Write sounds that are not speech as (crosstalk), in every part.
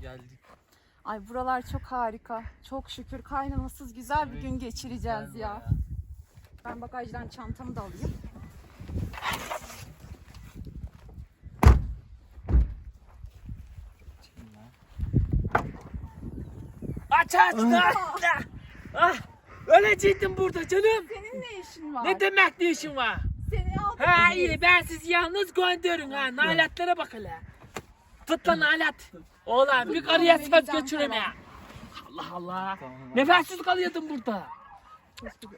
geldik. Ay buralar çok harika. Çok şükür kaynanasız güzel bir gün geçireceğiz ya. bayağı. Ben bagajdan çantamı da alayım. Aç aç aç. Ah, ölecektim burada canım. Senin ne işin var? Ne demek ne işin var? Seni aldım. Ha iyi ben sizi yalnız gönderin ha. Naletlere bak hele. Tut lan nalet. Oğlan bir karıya sıfat Vereceğim götüreme. Allah Allah. Nefessiz kalıyordum burada.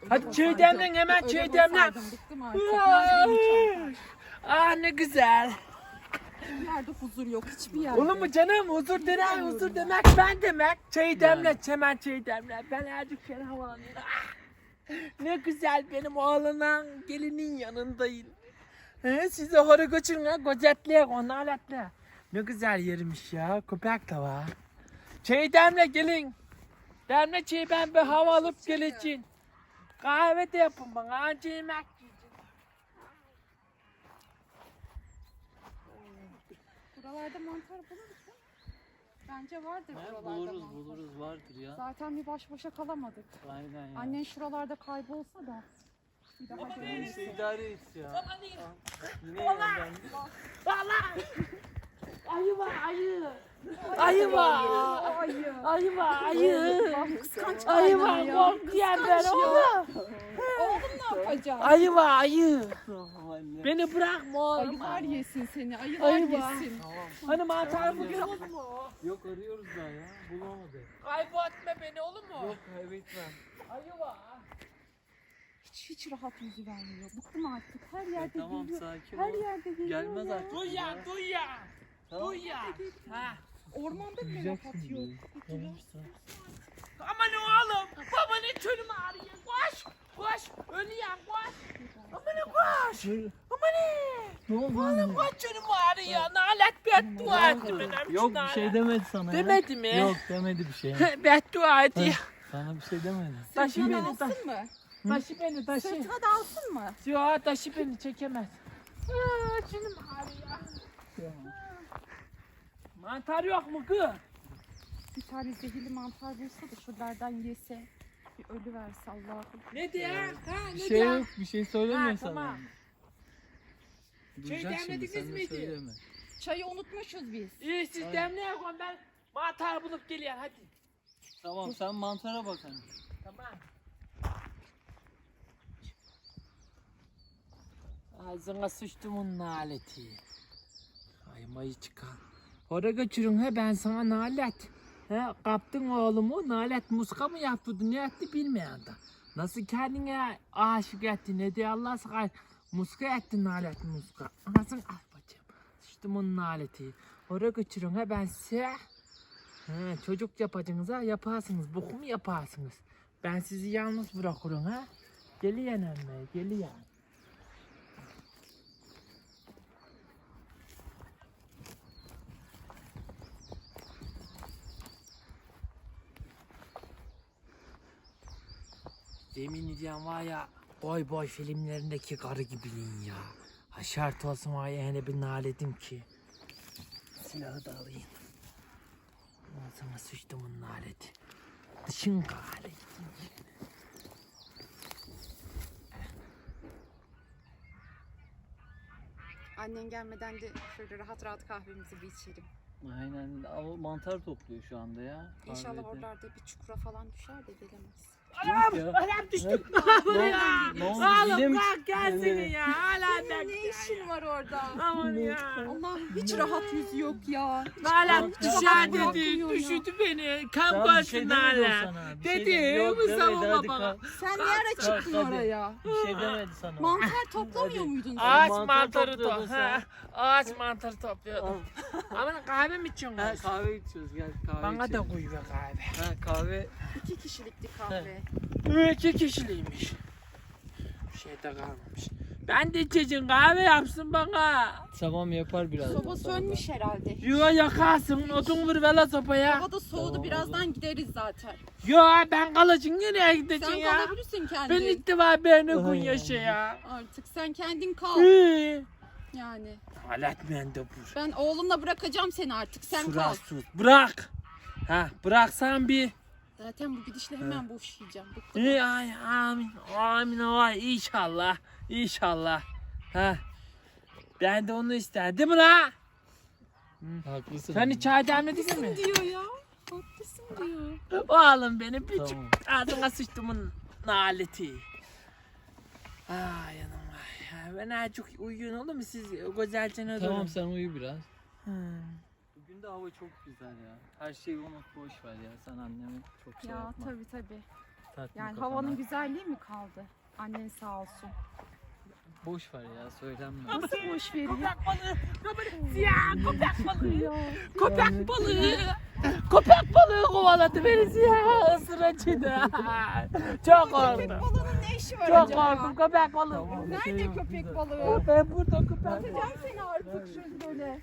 Hadi çay demlen hemen çay demlen. Nerede? Ah ne güzel. Bir yerde huzur yok hiçbir yerde. Olur mu canım? Huzur demek, huzur demek ben demek. Çayı demle, hemen çayı demle. Ben azıcık şöyle havalanayım. Ah, ne güzel benim oğlanın gelinin yanındayım. He, sizi hora götürün ha, gözetleyin, onu aletle. Ne güzel yermiş ya, köpek de var. Çayı demle gelin. Demle çayı ben bir hava alıp geleceğim. Kahve de yapın bana, anca yemek yiyeceğim. Buralarda mantar bulur musun? Bence vardır buralarda buluruz mantar. buluruz vardır ya. Zaten bir baş başa kalamadık. Aynen ya. Annen şuralarda kaybolsa da bir daha Neyse görürüz. idare et ya. Amanın. Yine yerden. Valla. Ayı var ayı. Ayı var. Ayı. Ayı var ayı. Kıskanç Ayı var kork diyen ben oğlum. Oğlum ne yapacak? Ayı var ayı. Beni bırakma oğlum. Ayılar yesin seni. Ayılar Ayı var. yesin. Tamam. Hani mantar bugün olur mu? Yok arıyoruz daha ya. Bulamadık. Kaybetme beni olur mu? Yok kaybetmem. Ayı var. Hiç, hiç rahat yüzü vermiyor. Bıktım artık. Her yerde E, tamam geliyor. sakin Her ol. yerde geliyor Gelmez ya. artık. Duy ya duy ya. Ya. Ha. Ormanda bile yok. Tamam. Aman oğlum. Babanın çölümü ağrıyor. Koş. Koş. Ölüyen koş. Aman koş. Aman Ne oldu Oğlum anne? koş çölümü ağrıyor. Nalet beddua etti benim Yok bir şey demedi sana ya. Demedi mi? Yok demedi bir şey. (laughs) beddua etti. Sana bir şey demedi. Taşı Sırtına beni, taşı, dalsın mı? taşı beni, taşı. Sırtına dalsın mı? Ya taşı beni çekemez. Aa, Çölüm ağrıyor. Mantar yok mu kız? Bir tane zehirli mantar bulsa da şuralardan yese. Bir ölü verse Allah'ım. Ne diyor? Ha, ne Bir şey diyor? yok. Bir şey söylemiyor Ha, sana. tamam. Duyacak şimdi demlediniz sen de miydi? söyleme. Çayı unutmuşuz biz. İyi siz demleyin koyun ben mantar bulup geliyorum hadi. Tamam sen mantara bak hani. Tamam. Ağzına sıçtım onun naleti. Ay mayı Oraya götürün he ben sana nalet. He kaptın oğlumu nalet muska mı yaptı ne etti bilmeyen de. Nasıl kendine aşık etti ne diye Allah sakar. Muska etti nalet muska. Anasın al bacım. Sıçtım onun naleti. Oraya götürün he ben size. He, çocuk yapacaksınız ha yaparsınız. Boku mu yaparsınız? Ben sizi yalnız bırakırım ha. Geliyen emme geliyen. Yemin ediyorum var ya boy boy filmlerindeki karı gibiyim ya. Ha şart olsun var ya öyle bir naledim ki. Silahı da alayım. Ağzıma sıçtım onun naleti. Dışın gari. Annen gelmeden de şöyle rahat rahat kahvemizi bir içelim. Aynen ama mantar topluyor şu anda ya. İnşallah Kahvede. oralarda bir çukura falan düşer de gelemez. Anam, anam düştüm. Ne- oldu? Oğlum kalk gel seni ya. Hala ne işin var orada? Aman ya. Allah'ım hiç rahat yüzü yok ya. Hala yok, dedi. Düşürdü beni. Kan Tamam, bir şey hala. şey Dedi, Mustafa baba. Sen ne ara çıktın oraya? Bir şey demedi sana. Mantar toplamıyor muydun? Ağaç mantar mantarı topluyordun to. sen. Ha, Ağaç mantarı topluyordum. Ama kahve mi Ha, içiyorsunuz? kahve içiyoruz gel kahve Bana da koy be kahve. Ha, kahve İki kişilikti kahve. İki kişiliymiş. Bir şey de kalmamış. Ben de içeceğim kahve yapsın bana. tamam yapar biraz. Soba sönmüş herhalde. Yuva yakarsın, odun vur vela sopaya. Hava da soğudu Tamam, birazdan gideriz zaten. Yo ben kalacağım nereye gideceksin Sen ya? kalabilirsin Ben kendin. ittiba beni gün Ay. yaşa ya. Artık sen kendin kal. Hı. Yani Nalet mendebur. ben oğlumla bırakacağım seni artık. Sen kal. Suratsız. Bırak. Ha bıraksan bir. Zaten bu gidişle hemen boşayacağım. Bıktım. İyi ay amin. Amin ay inşallah. İnşallah. Ha. Ben de onu mi la? Haklısın. Sen hiç çay demledin mi? Haklısın diyor ya. Haklısın diyor. Oğlum benim bir Tamam. ağzına sıçtımın naleti. Ay yanım ay. Ben azıcık uyuyun oğlum siz güzelce ne Tamam sen uyu biraz. Hmm. De hava çok güzel ya. Her şeyi unut boş ver ya. Sen annemi çok şey Ya yapma. tabii tabii. Takma Yani kafana. havanın güzelliği mi kaldı? Annen sağ olsun. Boş ver ya söylenme. Nasıl boş veriyor? Köpek balığı. Köpek, siyah köpek balığı. Ya. Köpek balığı. Köpek balığı kovaladı beni siyah ısıracıydı. Çok korktum. balığının ne işi var Çok acaba? korktum köpek balığı. Tamam, Nerede köpek balığı? Ben burada köpek balığı. Atacağım seni artık şöyle böyle.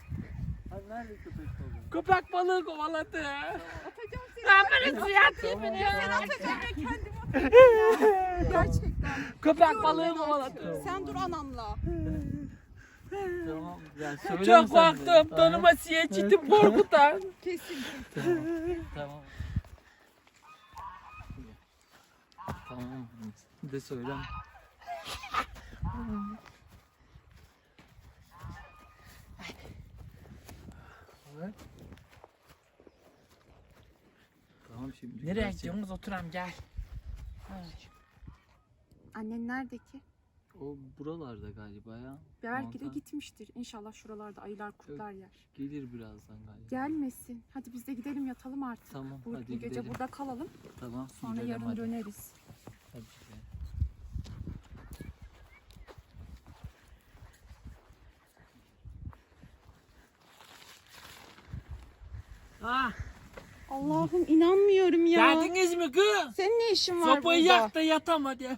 Ha, nerede köpek balığı? Köpek balığı kovaladı. Atacağım seni. Lan beni suya atayım beni. Ben atacağım ya kendim (laughs) atacağım. Gerçekten. Köpek balığı ben kovaladı. Sen dur anamla. Tamam. Ya söyleme Çok korktum. Donuma siye çitim korkutan. Kesin. Tamam. Tamam. Tamam. De söyleme. Tamam şimdi. Nereye gidiyorsunuz? Oturam gel. Annen nerede ki? O buralarda galiba ya. Belki de gitmiştir. İnşallah şuralarda ayılar kurtlar yer. Gelir birazdan galiba. Gelmesin. Hadi biz de gidelim yatalım artık. Tamam Bu, hadi bu gece gidelim. burada kalalım. Tamam. Sonra gidelim yarın hadi. döneriz. Hadi gidelim. Ah, Allah'ım inanmıyorum ya. geldiniz mi kız? Senin ne işin var Sopayı burada? yak da yatam hadi.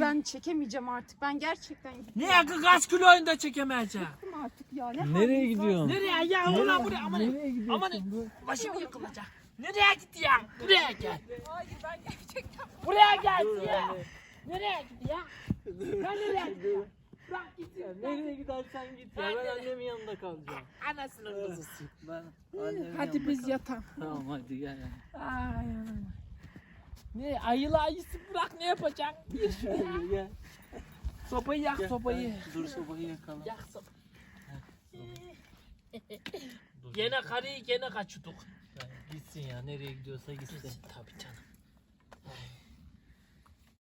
Ben çekemeyeceğim artık. Ben gerçekten gidiyorum. Niye kız kaç kiloyunu da çekemeyeceğim? Bıktım artık ya. Ne Nereye haliniz gidiyorsun? Nereye ya? Ulan buraya aman. Nereye gidiyorsun? Aman başım yıkılacak. Nereye gidiyorsun? Buraya gel. Hayır ben gerçekten. Buraya gel ya. Nereye gidiyorsun? Ben nereye gidiyorum? Bırak gitsin. Ya Nereye gidersen git ya. Ben annemin yanında kalacağım. Anasının kızısı. Ben annemin Hadi yanında biz kal- yatalım. Tamam hadi gel. Ay. Ne ayılı ayısı bırak ne yapacaksın? (laughs) Gir şuraya. Gel. Sopayı yak Gel. sopayı. Dur sobayı yakalım. Yak sopayı. Gene karıyı gene kaçırdık. Gitsin ya nereye gidiyorsa gitsin. Tabii canım.